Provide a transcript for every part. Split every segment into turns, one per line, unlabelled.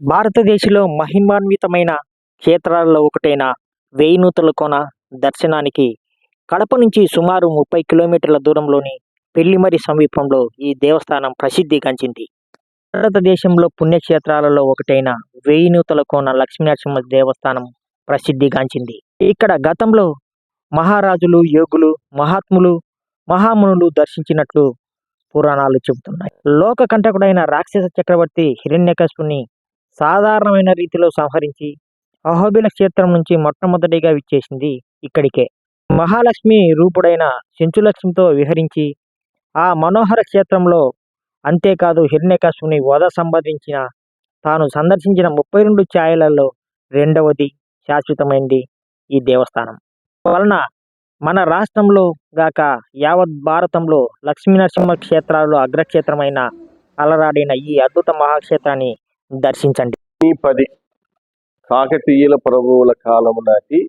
భారతదేశంలో మహిమాన్వితమైన క్షేత్రాలలో ఒకటైన వేయినూతల కోన దర్శనానికి కడప నుంచి సుమారు ముప్పై కిలోమీటర్ల దూరంలోని పెళ్ళిమరి సమీపంలో ఈ దేవస్థానం ప్రసిద్ధిగాంచింది భారతదేశంలో పుణ్యక్షేత్రాలలో ఒకటైన వేయినూతల కోన లక్ష్మీనరసింహ దేవస్థానం ప్రసిద్ధిగాంచింది ఇక్కడ గతంలో మహారాజులు యోగులు మహాత్ములు మహామునులు దర్శించినట్లు పురాణాలు చెబుతున్నాయి. లోక కంటకుడైన రాక్షస చక్రవర్తి హిరణ్యకశుని సాధారణమైన రీతిలో సంహరించి అహోబిల క్షేత్రం నుంచి మొట్టమొదటిగా విచ్చేసింది ఇక్కడికే. మహాలక్ష్మి రూపుడైన చెంచులక్ష్మితో విహరించి ఆ మనోహర క్షేత్రంలో అంతేకాదు హిరణ్యకాశుని వధ సంబంధించిన తాను సందర్శించిన ముప్పై రెండు ఛాయలలో రెండవది శాశ్వతమైంది ఈ దేవస్థానం. వలన మన రాష్ట్రంలో గాక యావత్ భారతంలో లక్ష్మీనరసింహ క్షేత్రాల్లో అగ్రక్షేత్రమైన అలరాడిన ఈ అద్భుత మహాక్షేత్రాన్ని దర్శించండి.
పది కాకతీయుల ప్రభువుల కాలము నాటి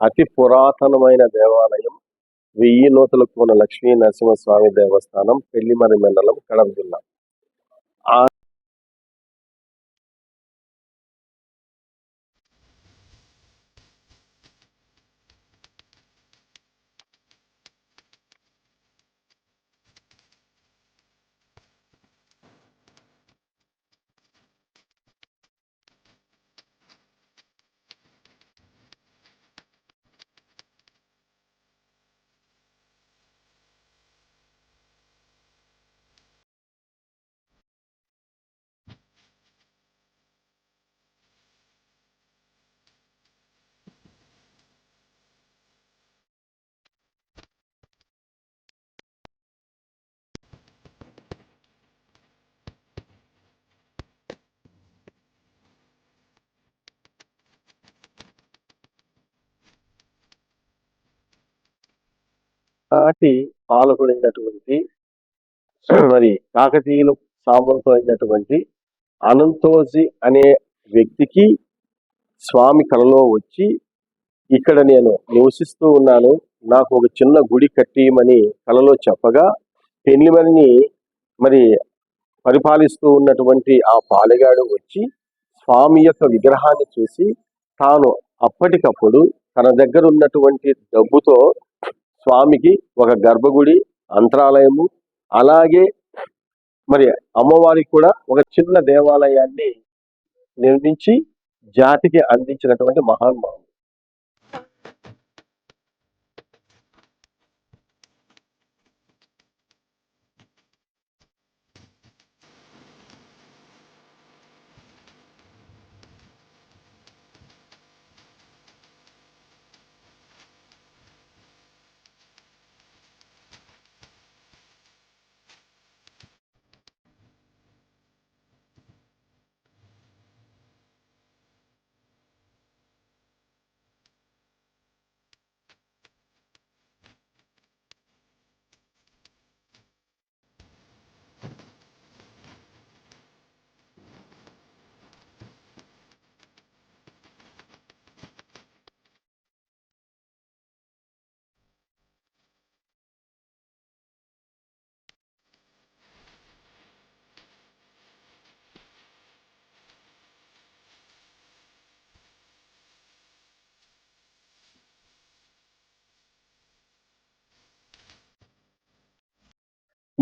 అతి పురాతనమైన దేవాలయం వెయ్యి నూతల కోన లక్ష్మీ నరసింహస్వామి దేవస్థానం పెళ్ళిమరి మండలం కడప జిల్లా ఆ నాటి పాలకుడైనటువంటి మరి కాకతీయులు సామంతమైనటువంటి అనంతోజీ అనే వ్యక్తికి స్వామి కలలో వచ్చి ఇక్కడ నేను నివసిస్తూ ఉన్నాను నాకు ఒక చిన్న గుడి కట్టియమని కలలో చెప్పగా పెళ్ళిమని మరి పరిపాలిస్తూ ఉన్నటువంటి ఆ పాలెగాడు వచ్చి స్వామి యొక్క విగ్రహాన్ని చూసి తాను అప్పటికప్పుడు తన దగ్గర ఉన్నటువంటి డబ్బుతో స్వామికి ఒక గర్భగుడి అంతరాలయము అలాగే మరి అమ్మవారికి కూడా ఒక చిన్న దేవాలయాన్ని నిర్మించి జాతికి అందించినటువంటి మహానుభావుడు.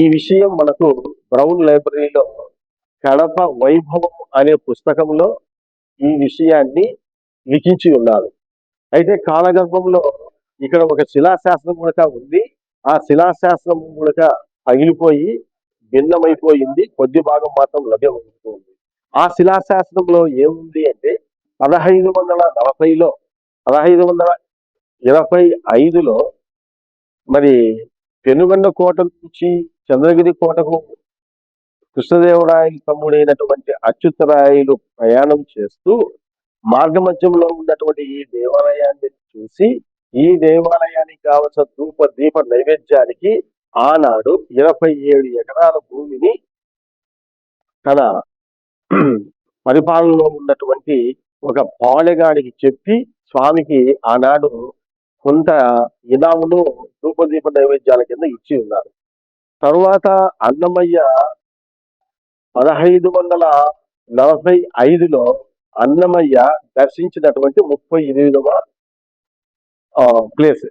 ఈ విషయం మనకు బ్రౌన్ లైబ్రరీలో కడప వైభవం అనే పుస్తకంలో ఈ విషయాన్ని లిఖించి ఉన్నారు. అయితే కాలగర్భంలో ఇక్కడ ఒక శిలాశాస్త్రం కూడా ఉంది. ఆ శిలాశాస్త్రం కూడా పగిలిపోయి భిన్నమైపోయింది. కొద్ది భాగం మాత్రం లభ్యమవుతుంది. ఆ శిలాశాస్త్రంలో ఏముంది అంటే పదహైదు వందల నలభైలో పదహైదు వందల ఇరవై ఐదులో మరి పెనుగొండ కోట నుంచి చంద్రగిరి కోటకు కృష్ణదేవరాయలు తమ్ముడైనటువంటి అచ్యుతరాయలు ప్రయాణం చేస్తూ మార్గ మధ్యంలో ఉన్నటువంటి ఈ దేవాలయాన్ని చూసి ఈ దేవాలయానికి కావలసిన ధూప దీప నైవేద్యానికి ఆనాడు ఇరవై ఏడు ఎకరాల భూమిని తన పరిపాలనలో ఉన్నటువంటి ఒక పాలెగాడికి చెప్పి స్వామికి ఆనాడు కొంత ఇనామును ధూపదీప నైవేద్యాల కింద ఇచ్చి ఉన్నారు. తరువాత అన్నమయ్య పదహైదు వందల నలభై ఐదులో అన్నమయ్య దర్శించినటువంటి ముప్పై ఎనిమిదవ ప్లేస్.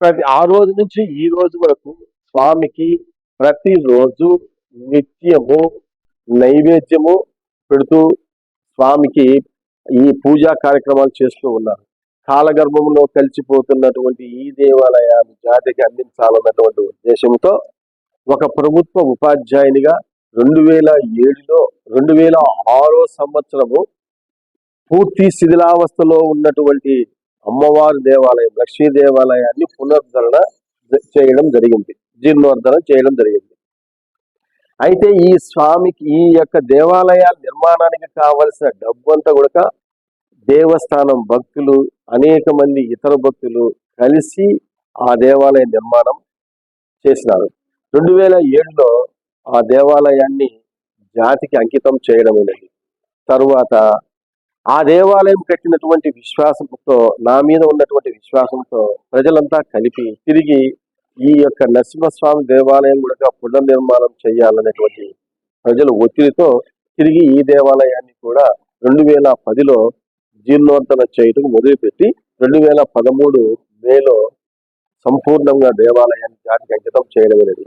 ప్రతి ఆ రోజు నుంచి ఈ రోజు వరకు స్వామికి ప్రతిరోజు నిత్యము నైవేద్యము పెడుతూ స్వామికి ఈ పూజా కార్యక్రమాలు చేస్తూ ఉన్నారు. కాలగర్భంలో కలిసిపోతున్నటువంటి ఈ దేవాలయాలు జాతికి అందించాలన్నటువంటి ఉద్దేశంతో ఒక ప్రభుత్వ ఉపాధ్యాయునిగా రెండు వేల ఏడులో రెండు వేల ఆరో సంవత్సరము పూర్తి శిథిలావస్థలో ఉన్నటువంటి అమ్మవారి దేవాలయం లక్ష్మీ దేవాలయాన్ని పునరుద్ధరణ చేయడం జరిగింది. జీర్ణోద్ధరణ చేయడం జరిగింది. అయితే ఈ స్వామికి ఈ యొక్క దేవాలయాల నిర్మాణానికి కావలసిన డబ్బు అంతా కూడా దేవస్థానం భక్తులు అనేక మంది ఇతర భక్తులు కలిసి ఆ దేవాలయ నిర్మాణం చేసినారు. రెండు వేల ఏడులో ఆ దేవాలయాన్ని జాతికి అంకితం చేయడం అనేది తరువాత ఆ దేవాలయం కట్టినటువంటి విశ్వాసంతో నా మీద ఉన్నటువంటి విశ్వాసంతో ప్రజలంతా కలిపి తిరిగి ఈ యొక్క నరసింహస్వామి దేవాలయం కూడా పునర్నిర్మాణం చేయాలనేటువంటి ప్రజల ఒత్తిడితో తిరిగి ఈ దేవాలయాన్ని కూడా రెండు వేల పదిలో జీర్ణోద్ధరణ చేయటం మొదలుపెట్టి రెండు వేల పదమూడు మేలో సంపూర్ణంగా దేవాలయాన్ని జాతికి అంకితం చేయడం అనేది.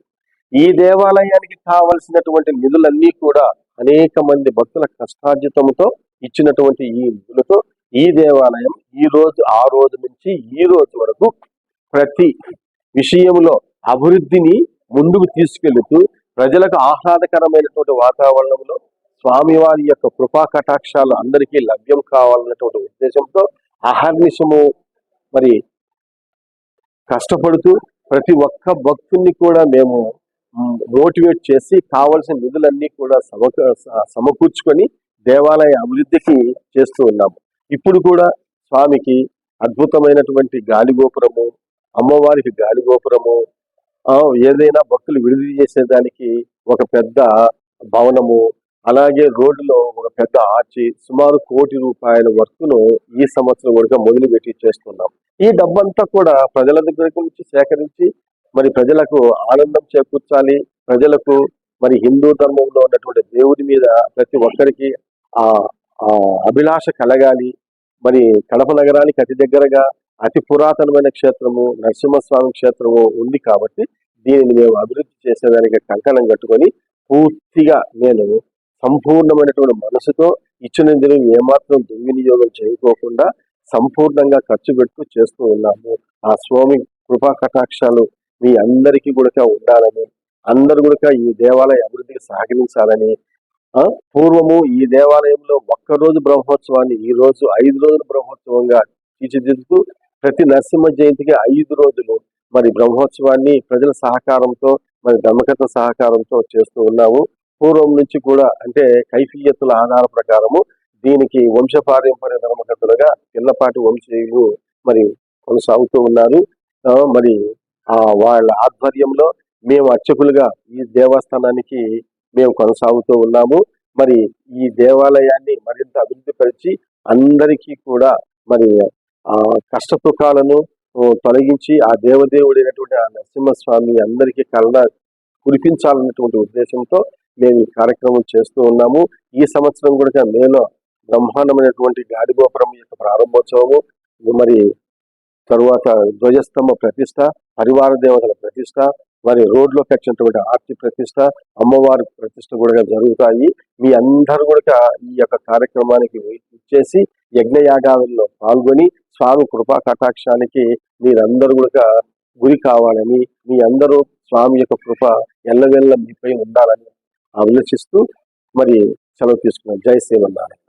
ఈ దేవాలయానికి కావలసినటువంటి నిధులన్నీ కూడా అనేక మంది భక్తుల కష్టార్జితంతో ఇచ్చినటువంటి ఈ నిధులతో ఈ దేవాలయం ఈ రోజు ఆ రోజు నుంచి ఈ రోజు వరకు ప్రతి విషయంలో అభివృద్ధిని ముందుకు తీసుకెళ్తూ ప్రజలకు ఆహ్లాదకరమైనటువంటి వాతావరణంలో స్వామివారి యొక్క కృపా కటాక్షాలు అందరికీ లభ్యం కావాలన్నటువంటి ఉద్దేశంతో అహర్నిశము మరి కష్టపడుతూ ప్రతి ఒక్క భక్తుల్ని కూడా మేము మోటివేట్ చేసి కావలసిన నిధులన్నీ కూడా సమకూ సమకూర్చుకొని దేవాలయ అభివృద్ధికి చేస్తూ ఉన్నాము. ఇప్పుడు కూడా స్వామికి అద్భుతమైనటువంటి గాలిగోపురము అమ్మవారికి గాలిగోపురము ఏదైనా భక్తులు విడుదల చేసేదానికి ఒక పెద్ద భవనము అలాగే రోడ్డులో ఒక పెద్ద ఆర్చి సుమారు కోటి రూపాయల వర్క్ను ఈ సంవత్సరం కూడా మొదలుపెట్టి చేస్తున్నాం ఈ డబ్బంతా కూడా ప్రజల దగ్గరకు నుంచి సేకరించి మరి ప్రజలకు ఆనందం చేకూర్చాలి. ప్రజలకు మరి హిందూ ధర్మంలో ఉన్నటువంటి దేవుడి మీద ప్రతి ఒక్కరికి ఆ ఆ అభిలాష కలగాలి. మరి కడప నగరానికి అతి దగ్గరగా అతి పురాతనమైన క్షేత్రము నరసింహస్వామి క్షేత్రము ఉంది కాబట్టి దీనిని మేము అభివృద్ధి చేసేదానికి కంకణం కట్టుకొని పూర్తిగా నేను సంపూర్ణమైనటువంటి మనసుతో ఇచ్చిన నిధులు ఏమాత్రం దుర్వినియోగం చేయకోకుండా సంపూర్ణంగా ఖర్చు పెడుతూ చేస్తూ ఉన్నాము. ఆ స్వామి కృపా కటాక్షాలు మీ అందరికీ కూడా ఉండాలని అందరు కూడా ఈ దేవాలయ అభివృద్ధికి సహకరించాలని పూర్వము ఈ దేవాలయంలో ఒక్కరోజు బ్రహ్మోత్సవాన్ని ఈ రోజు ఐదు రోజుల బ్రహ్మోత్సవంగా తీర్చిదిద్దుతూ ప్రతి నరసింహ జయంతికి ఐదు రోజులు మరి బ్రహ్మోత్సవాన్ని ప్రజల సహకారంతో మరి ధర్మకర్త సహకారంతో చేస్తూ ఉన్నాము. పూర్వం నుంచి కూడా అంటే కైఫియత్తుల ఆధార ప్రకారము దీనికి వంశపారంపర్య ధర్మకర్తలుగా పిల్లపాటి వంశీయులు మరి కొనసాగుతూ ఉన్నారు. మరి ఆ వాళ్ళ ఆధ్వర్యంలో మేము అర్చకులుగా ఈ దేవస్థానానికి మేము కొనసాగుతూ ఉన్నాము. మరి ఈ దేవాలయాన్ని మరింత అభివృద్ధిపరిచి అందరికీ కూడా మరి ఆ కష్టసుఖాలను తొలగించి ఆ దేవదేవుడైనటువంటి ఆ నరసింహస్వామి అందరికీ కళ్ళ కురిపించాలన్నటువంటి ఉద్దేశంతో మేము ఈ కార్యక్రమం చేస్తూ ఉన్నాము. ఈ సంవత్సరం కూడా మేలో బ్రహ్మాండమైనటువంటి గాడిగోపురం యొక్క ప్రారంభోత్సవము మరి తరువాత ధ్వజస్తంభ ప్రతిష్ట పరివార దేవతల ప్రతిష్ట మరి రోడ్లో వచ్చినటువంటి ఆర్తి ప్రతిష్ట అమ్మవారి ప్రతిష్ట కూడా జరుగుతాయి. మీ అందరూ కూడా ఈ యొక్క కార్యక్రమానికి ఇచ్చేసి యజ్ఞయాగాలలో పాల్గొని స్వామి కృపా కటాక్షానికి మీరందరూ కూడా గురి కావాలని మీ అందరూ స్వామి యొక్క కృప ఎల్లవెల్ల మీపై ఉండాలని ఆలోచిస్తూ మరి సెలవు తీసుకున్నాం. జై శ్రీమన్నారాయణ.